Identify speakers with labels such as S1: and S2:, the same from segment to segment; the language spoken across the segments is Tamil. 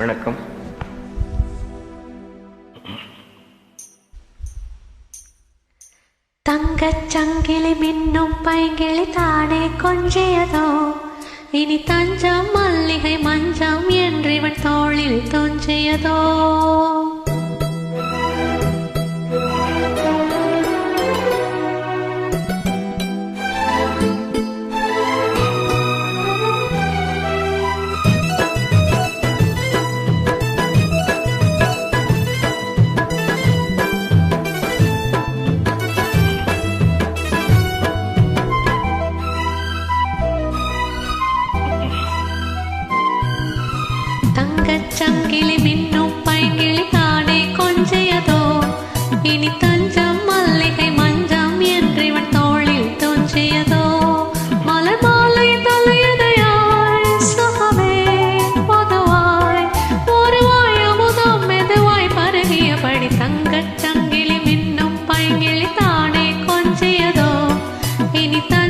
S1: வணக்கம்
S2: തങ്കച്ചങ്കിളി മിന്നും പൈങ്കിളി താനെ കൊഞ്ചിയതോ ഇനി തഞ്ചം മല്ലികൈ മഞ്ചം என்றിവൻ തോളിൽ തുഞ്ചിയതോ ചക്കിളി മിന്നു പൈങ്കിളി താടെ കൊഞ്ചയതോ ഇനി തഞ്ചം മല്ലികൈ മഞ്ചം എന്നിവൻ തോളിൽ തുഞ്ചയതോ മലമാലൈ തലയതയായി സുഖമേ പൊതുവായി ഒരുവായ മുതം മെതുവായി പരകിയപടി തങ്കച്ചങ്കിളി മിന്നും പൈങ്കിളി താടെ കൊഞ്ചയതോ ഇനി തഞ്ചം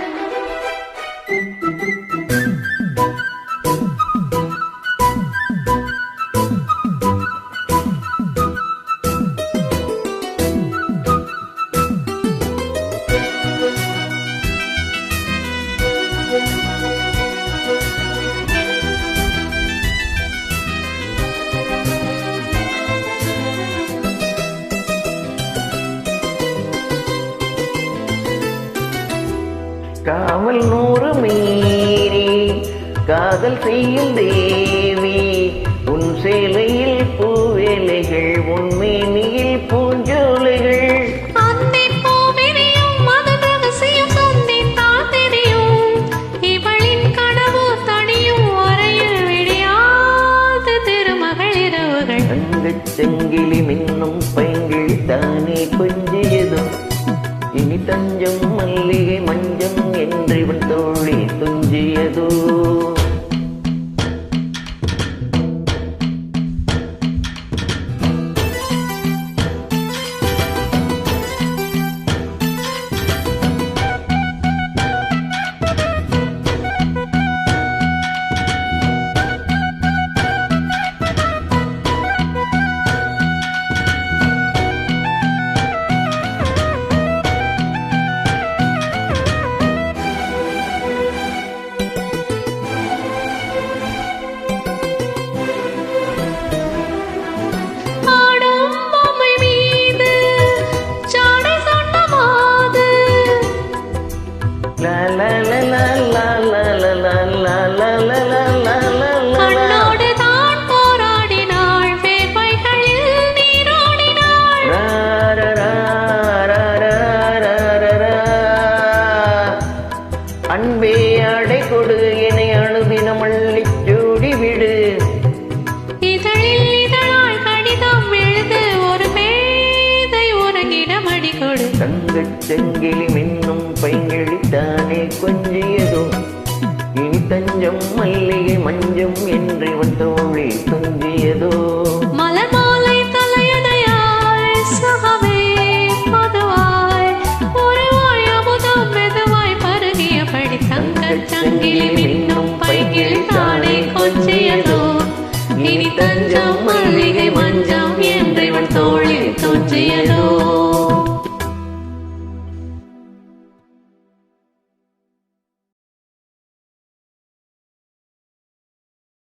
S1: காவல் நூறு மீறி காதல் செய்யும் தேவி உன் சேலையில் பூவேலைகள் உன் மேனியில் பூஞ்சோலைகள். செங்கிலி மின்னும் பைங்கிழி தானே கொஞ்சியதும் இனி தஞ்சம் மல்லிகை மஞ்சம் என்றிவன் தோழி துஞ்சியதோ. அன்பே அடை கொடு என்னை அணுதினம் அள்ளி ஜோடி விடு தங்கச் செங்கிலி மின்னும் பைங்கிழி தானே கொஞ்சியதோ. தஞ்சம் மல்லிகை மஞ்சம் என்று இவன் தோழி துஞ்சியதோ
S2: மலர்மாலை தலையணையாய் சகவே மதுவாய் பொறைவாய் அமுதம் மெதுவாய் பருகியபடி தங்கள்
S1: தஞ்சம் மல்லிகை